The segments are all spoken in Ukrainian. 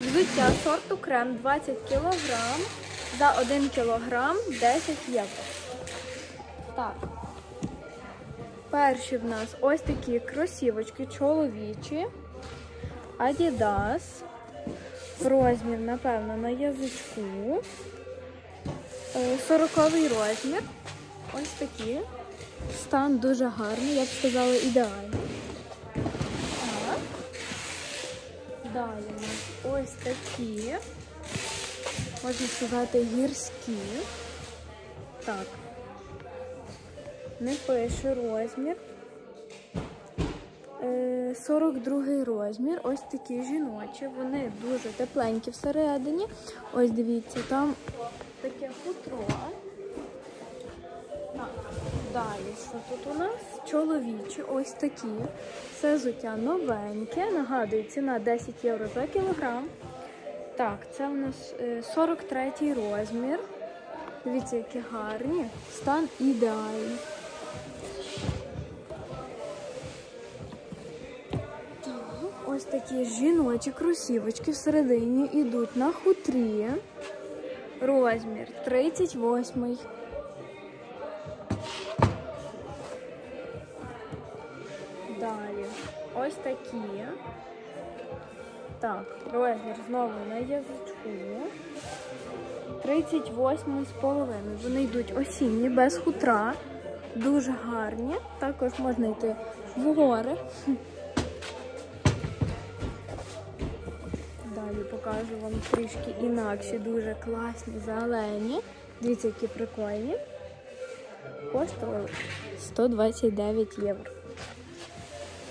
Взуття сорту крем 20 кг за 1 кг 10 євро. Так. Перші в нас ось такі кросівочки чоловічі. Adidas. Розмір, напевно, на язичку. Е, 40 розмір. Ось такі. Стан дуже гарний, я б сказала, ідеальний. Так. Далі ось такі. Можна сказати, гірські. Так. Не пише розмір. Е, 42 розмір. Ось такі жіночі. Вони дуже тепленькі всередині. Ось дивіться, там таке хутро. Далі, що тут у нас? Чоловічі, ось такі. Це взуття новеньке. Нагадую, ціна 10 євро за кілограм. Так, це у нас е, 43 розмір. Дивіться, які гарні. Стан ідеальний. Ось такі жіночі кросівочки всередині йдуть на хутрі. Розмір 38. Далі. Ось такі. Так, розмір знову на язичку. 38 з половиною. Вони йдуть осінні, без хутра. Дуже гарні. Також можна йти в гори. Далі покажу вам трішки інакші, дуже класні зелені. Дивіться, які прикольні. Коштували 129 євро.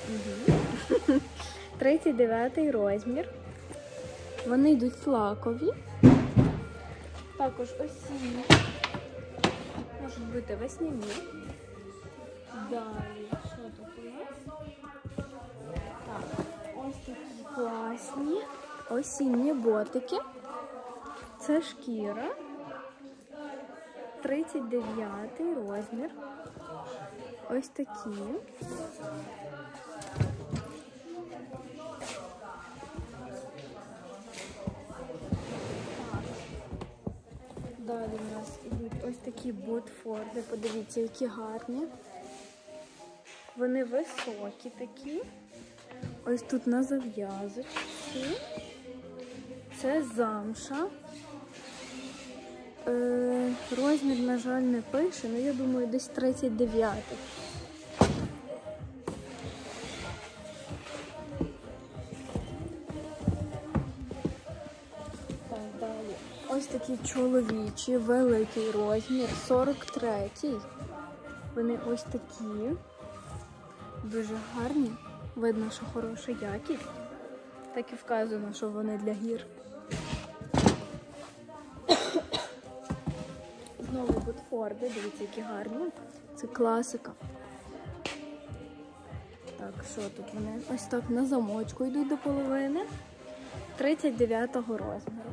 Угу. 39 розмір. Вони йдуть флакові. Також осінні. Можуть бути весняні. Далі, що тут у нас? Так, ось такі класні осінні ботики. Це шкіра. 39 розмір. Ось такі. Далі у нас ідуть ось такі ботфорди. Подивіться, які гарні. Вони високі такі. Ось тут на зав'язочці. Це замша. Е, розмір, на жаль, не пише, але я думаю, десь 39. Так. Ось такі чоловічі, великий розмір, 43. Вони ось такі. Дуже гарні. Видно, що хороша якість. Так і вказано, що вони для гір. Знову Бутфорди, дивіться, які гарні. Це класика. Так, що тут вони? Ось так на замочку йдуть до половини. 39-го розміру.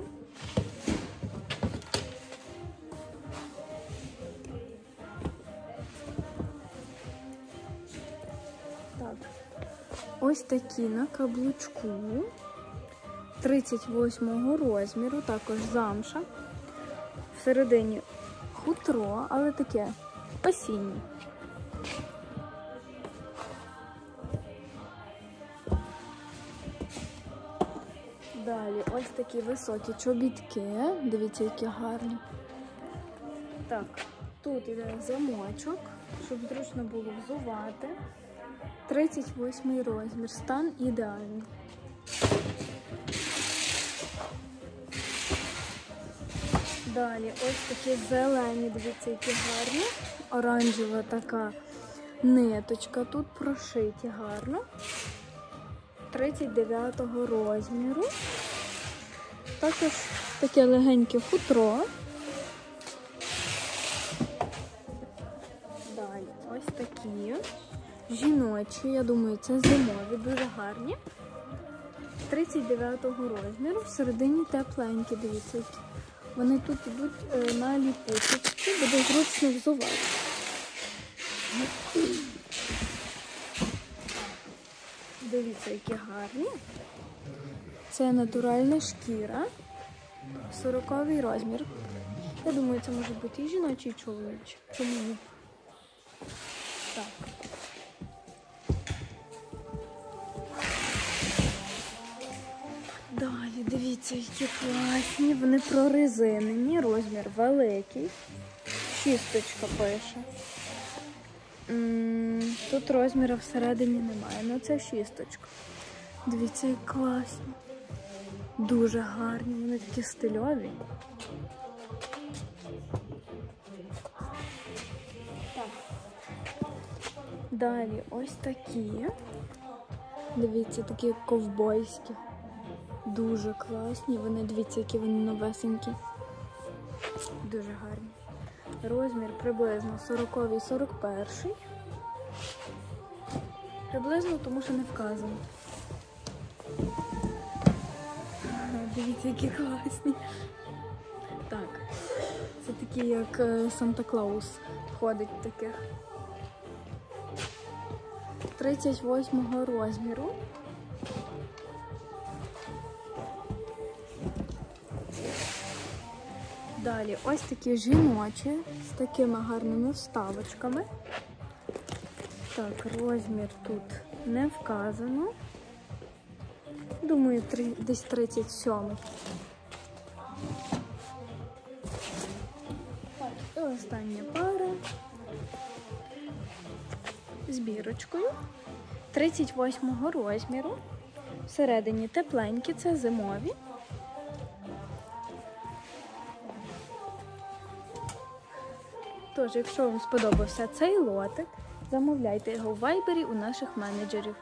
Так. Ось такі на каблучку. 38 розміру, також замша. Всередині хутро, але таке осіннє. Далі ось такі високі чобітки. Дивіться, які гарні. Так, тут іде замочок, щоб зручно було взувати. 38 розмір. Стан ідеальний. Далі ось такі зелені, дивіться, які гарні. Оранжева така ниточка. Тут прошиті гарно. 39 розміру. Також таке легеньке хутро. Далі ось такі жіночі, я думаю, це зимові, дуже гарні. 39 розміру, всередині тепленькі, дивіться. які. Вони тут йдуть е, на ліпучечки, буде зручно взувати. Дивіться, які гарні. Це натуральна шкіра. 40 розмір. Я думаю, це може бути і жіночий, і чоловічий. Чому ні? Так. Дивіться, які класні. Вони прорезинені, розмір великий. Шісточка пише. Тут розміру всередині немає, ну це шісточка. Дивіться, як класні. Дуже гарні, вони такі стильові. Далі ось такі. Дивіться, такі ковбойські. Дуже класні. Вони дивіться, які вони новесенькі. Дуже гарні. Розмір приблизно 40 41 Приблизно, тому що не вказано. Дивіться, які класні. Так. Це такі, як е, Санта-Клаус ходить в таких. 38 розміру. Далі ось такі жіночі з такими гарними вставочками. Так, розмір тут не вказано. Думаю, три- десь 37. Так, і остання пара з бірочкою 38 розміру. Всередині тепленькі, це зимові. Тож, якщо вам сподобався цей лотик, замовляйте його в вайбері у наших менеджерів.